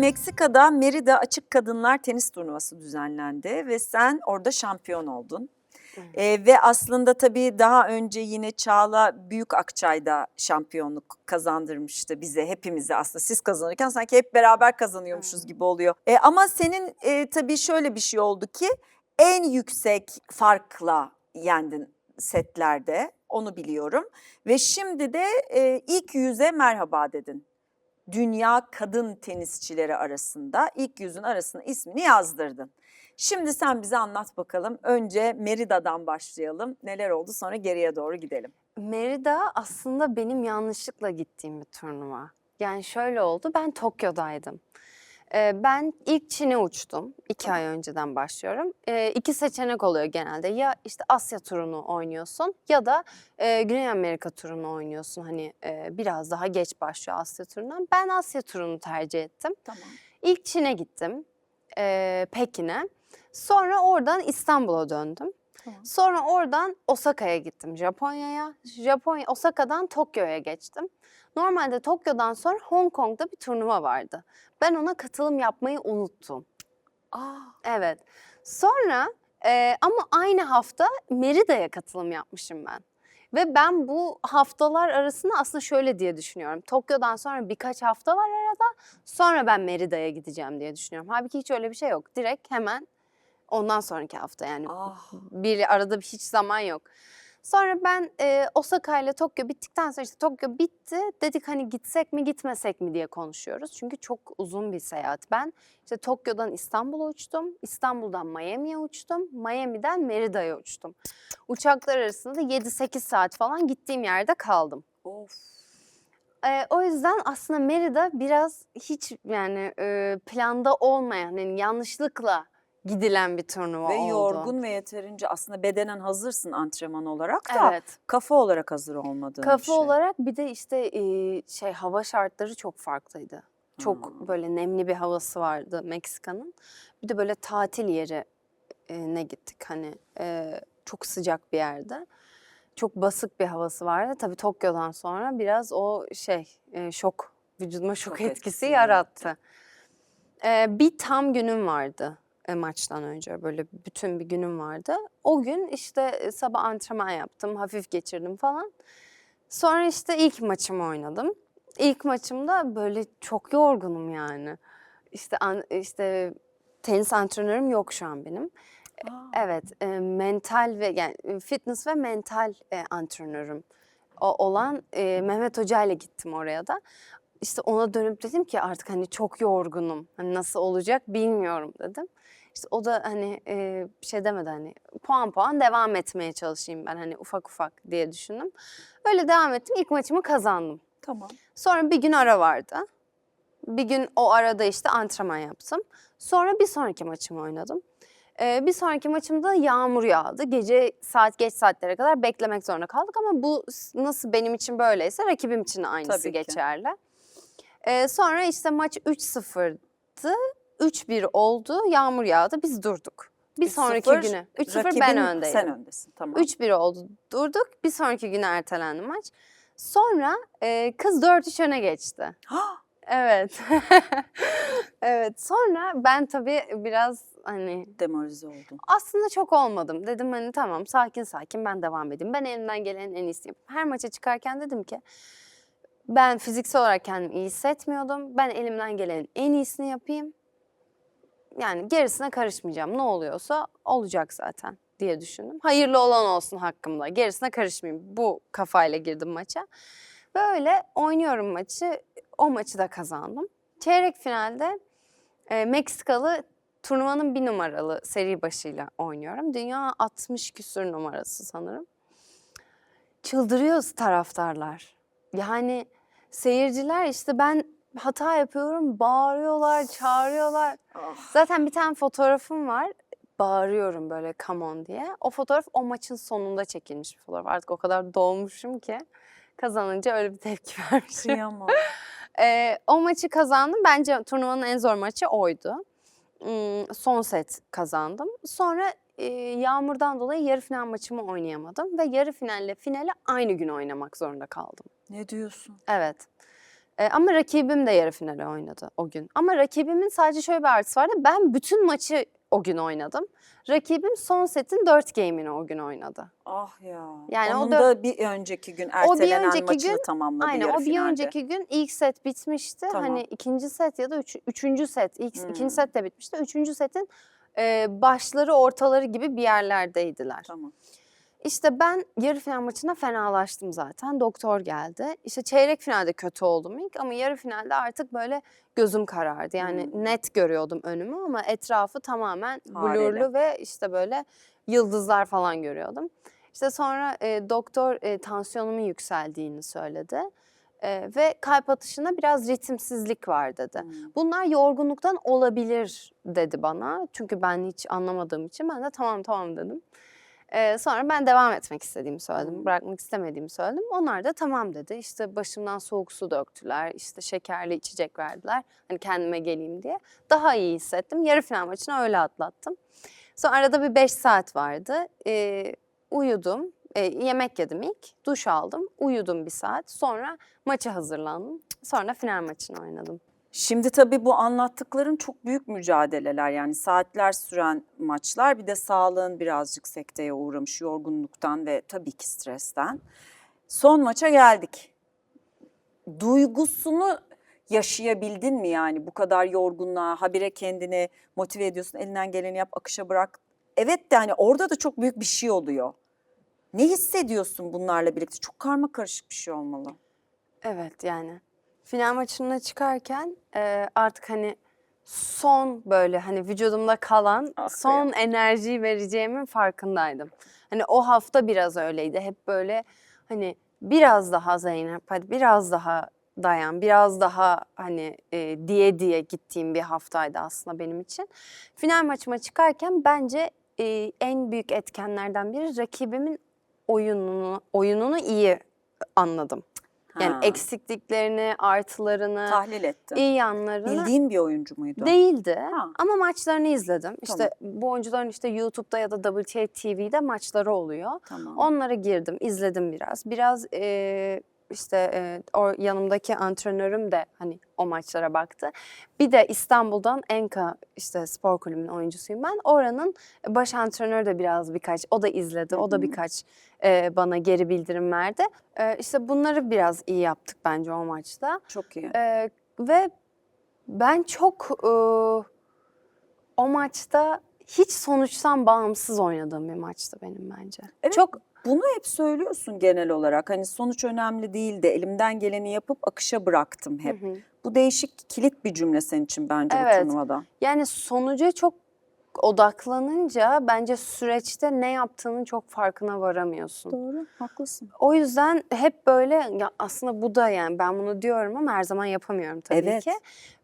Meksika'da Merida Açık Kadınlar Tenis Turnuvası düzenlendi ve sen orada şampiyon oldun. Evet. Ee, ve aslında tabii daha önce yine Çağla Büyük Akçay'da şampiyonluk kazandırmıştı bize hepimize aslında siz kazanırken sanki hep beraber kazanıyormuşuz Evet. gibi oluyor. E, ama senin e, tabii şöyle bir şey oldu ki en yüksek farkla yendin setlerde onu biliyorum ve şimdi de e, ilk yüze merhaba dedin. Dünya kadın tenisçileri arasında ilk yüzün arasına ismini yazdırdın. Şimdi sen bize anlat bakalım. Önce Merida'dan başlayalım. Neler oldu sonra geriye doğru gidelim. Merida aslında benim yanlışlıkla gittiğim bir turnuva. Yani şöyle oldu, ben Tokyo'daydım. Ee, ben ilk Çin'e uçtum. iki ay önceden başlıyorum. Ee, iki seçenek oluyor genelde. Ya işte Asya turunu oynuyorsun ya da e, Güney Amerika turunu oynuyorsun. Hani e, biraz daha geç başlıyor Asya turundan. Ben Asya turunu tercih ettim. Tamam. İlk Çin'e gittim, e, Pekin'e. Sonra oradan İstanbul'a döndüm. Tamam. Sonra oradan Osaka'ya gittim, Japonya'ya. Japonya, Osaka'dan Tokyo'ya geçtim. Normalde Tokyo'dan sonra Hong Kong'da bir turnuva vardı. Ben ona katılım yapmayı unuttum. Aa, Evet. Sonra e, ama aynı hafta Merida'ya katılım yapmışım ben. Ve ben bu haftalar arasında aslında şöyle diye düşünüyorum. Tokyo'dan sonra birkaç hafta var arada. Sonra ben Merida'ya gideceğim diye düşünüyorum. Halbuki hiç öyle bir şey yok. Direkt hemen ondan sonraki hafta yani ah. bir arada bir hiç zaman yok. Sonra ben e, Osaka ile Tokyo bittikten sonra işte Tokyo bitti. Dedik hani gitsek mi gitmesek mi diye konuşuyoruz. Çünkü çok uzun bir seyahat. Ben işte Tokyo'dan İstanbul'a uçtum. İstanbul'dan Miami'ye uçtum. Miami'den Merida'ya uçtum. Uçaklar arasında da 7-8 saat falan gittiğim yerde kaldım. Of. Ee, o yüzden aslında Merida biraz hiç yani e, planda olmayan, yani yanlışlıkla gidilen bir turnuva Ve oldu. yorgun ve yeterince aslında bedenen hazırsın antrenman olarak da Evet. kafa olarak hazır olmadığın bir Kafa şey. olarak bir de işte şey hava şartları çok farklıydı. Çok Hmm. böyle nemli bir havası vardı Meksika'nın. Bir de böyle tatil yeri ne gittik hani çok sıcak bir yerde. Çok basık bir havası vardı. Tabii Tokyo'dan sonra biraz o şey şok vücuduma şok, Şok etkisi, etkisi yarattı. E, bir tam günüm vardı maçtan önce böyle bütün bir günüm vardı. O gün işte e, sabah antrenman yaptım, hafif geçirdim falan. Sonra işte ilk maçımı oynadım. İlk maçımda böyle çok yorgunum yani. İşte an- işte tenis antrenörüm yok şu an benim. Aa, Evet, e, mental ve yani e, fitness ve mental e, antrenörüm o, olan e, Mehmet Hoca ile gittim oraya da. İşte ona dönüp dedim ki artık hani çok yorgunum. Hani nasıl olacak bilmiyorum dedim. İşte o da hani e, bir şey demedi hani puan puan devam etmeye çalışayım ben hani ufak ufak diye düşündüm. Öyle devam ettim. İlk maçımı kazandım. Tamam. Sonra bir gün ara vardı. Bir gün o arada işte antrenman yaptım. Sonra bir sonraki maçımı oynadım. Ee, bir sonraki maçımda yağmur yağdı. Gece saat geç saatlere kadar beklemek zorunda kaldık ama bu nasıl benim için böyleyse rakibim için aynısı Tabii ki. geçerli. Ee, sonra işte maç 3-0'dı. 3-1 oldu. Yağmur yağdı. Biz durduk. Bir 3-0, sonraki güne. 3-0 ben öndeydim. Sen öndesin tamam. 3-1 oldu. Durduk. Bir sonraki güne ertelendi maç. Sonra e, kız 4-3 öne geçti. Ha, Evet. evet. Sonra ben tabii biraz hani demoralize oldun. aslında çok olmadım. Dedim hani tamam sakin sakin ben devam edeyim. Ben elimden gelenin en iyisini yapayım. Her maça çıkarken dedim ki ben fiziksel olarak kendimi iyi hissetmiyordum. Ben elimden gelenin en iyisini yapayım. Yani gerisine karışmayacağım. Ne oluyorsa olacak zaten diye düşündüm. Hayırlı olan olsun hakkımda. Gerisine karışmayayım. Bu kafayla girdim maça. Böyle oynuyorum maçı. O maçı da kazandım. Çeyrek finalde e, Meksikalı turnuvanın bir numaralı seri başıyla oynuyorum. Dünya 60 küsür numarası sanırım. Çıldırıyoruz taraftarlar. Yani seyirciler işte ben hata yapıyorum, bağırıyorlar, çağırıyorlar. Ah, Zaten bir tane fotoğrafım var. Bağırıyorum böyle come on diye. O fotoğraf o maçın sonunda çekilmiş bir fotoğraf. Artık o kadar dolmuşum ki kazanınca öyle bir tepki vermişim. kıyamam. Ee, o maçı kazandım. Bence turnuvanın en zor maçı oydu. Hmm, son set kazandım. Sonra e, yağmurdan dolayı yarı final maçımı oynayamadım. Ve yarı finalle finale aynı gün oynamak zorunda kaldım. ne diyorsun? Evet. E, ama rakibim de yarı finale oynadı o gün. Ama rakibimin sadece şöyle bir artısı vardı. Ben bütün maçı o gün oynadım. Rakibim son setin 4 game'ini o gün oynadı. Ah ya. Yani o Onun da- da bir önceki gün ertelenen önceki maçını gün- tamamladı Aynen yarı o bir finalde. önceki gün ilk set bitmişti. Tamam. Hani ikinci set ya da üç, üçüncü set. İlk, Hmm. ikinci set de bitmişti. Üçüncü setin e, başları ortaları gibi bir yerlerdeydiler. Tamam. İşte ben yarı final maçına fenalaştım zaten. Doktor geldi. İşte çeyrek finalde kötü oldum ilk ama yarı finalde artık böyle gözüm karardı. Yani Hmm. net görüyordum önümü ama etrafı tamamen blurlu ve işte böyle yıldızlar falan görüyordum. İşte sonra e, doktor e, tansiyonumun yükseldiğini söyledi. E, ve kalp atışında biraz ritimsizlik var dedi. Hmm. Bunlar yorgunluktan olabilir dedi bana. Çünkü ben hiç anlamadığım için ben de tamam tamam dedim. Ee, sonra ben devam etmek istediğimi söyledim. Hmm. Bırakmak istemediğimi söyledim. Onlar da tamam dedi. İşte başımdan soğuk su döktüler. işte şekerli içecek verdiler. Hani kendime geleyim diye. Daha iyi hissettim. Yarı final maçını öyle atlattım. Sonra arada bir 5 saat vardı. Ee, uyudum. Ee, yemek yedim ilk. Duş aldım. Uyudum bir saat. Sonra maça hazırlandım. Sonra final maçını oynadım. Şimdi tabii bu anlattıkların çok büyük mücadeleler yani saatler süren maçlar bir de sağlığın birazcık sekteye uğramış yorgunluktan ve tabii ki stresten. Son maça geldik. Duygusunu yaşayabildin mi yani bu kadar yorgunluğa habire kendini motive ediyorsun elinden geleni yap akışa bırak. Evet de hani orada da çok büyük bir şey oluyor. Ne hissediyorsun bunlarla birlikte? Çok karma karışık bir şey olmalı. Evet yani final maçına çıkarken e, artık hani son böyle hani vücudumda kalan Ah, son enerjiyi vereceğimin farkındaydım. Hani o hafta biraz öyleydi. Hep böyle hani biraz daha Zeynep hadi biraz daha dayan biraz daha hani e, diye diye gittiğim bir haftaydı aslında benim için. Final maçıma çıkarken bence e, en büyük etkenlerden biri rakibimin oyununu oyununu iyi anladım. Yani Ha, eksikliklerini, artılarını, tahlil ettin. iyi yanlarını Bildiğin bir oyuncu muydu? değildi. Ha. Ama maçlarını izledim. İşte bu oyuncuların işte YouTube'da ya da WTA TV'de maçları oluyor. Tamam. Onlara girdim, izledim biraz. Biraz eee, işte eee, o yanımdaki antrenörüm de hani o maçlara baktı. Bir de İstanbul'dan Enka işte spor kulübünün oyuncusuyum ben. Oranın baş antrenörü de biraz birkaç, o da izledi. O da birkaç eee, bana geri bildirim verdi. Eee işte bunları biraz iyi yaptık bence o maçta. Çok iyi. Ee, ve ben çok e, o maçta hiç sonuçtan bağımsız oynadığım bir maçtı benim bence. Evet, Çok Bunu hep söylüyorsun genel olarak. Hani sonuç önemli değil de elimden geleni yapıp akışa bıraktım hep. Hı hı. Bu değişik kilit bir cümle senin için bence Evet. bu turnuvada. yani sonuca çok odaklanınca bence süreçte ne yaptığının çok farkına varamıyorsun. Doğru, haklısın. O yüzden hep böyle ya aslında bu da yani ben bunu diyorum ama her zaman yapamıyorum tabii Evet. ki.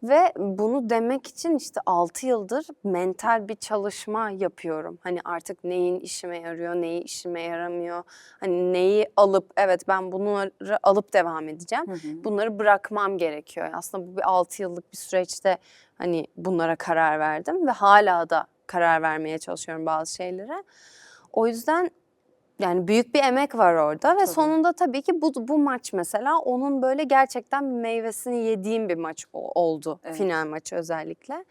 Ve bunu demek için işte 6 yıldır mental bir çalışma yapıyorum. Hani artık neyin işime yarıyor, neyi işime yaramıyor. Hani neyi alıp evet ben bunları alıp devam edeceğim. Hı hı. Bunları bırakmam gerekiyor. Aslında bu bir 6 yıllık bir süreçte hani bunlara karar verdim ve hala da karar vermeye çalışıyorum bazı şeylere. O yüzden yani büyük bir emek var orada ve Tabii. sonunda tabii ki bu bu maç mesela onun böyle gerçekten bir meyvesini yediğim bir maç oldu. Evet. Final maçı özellikle.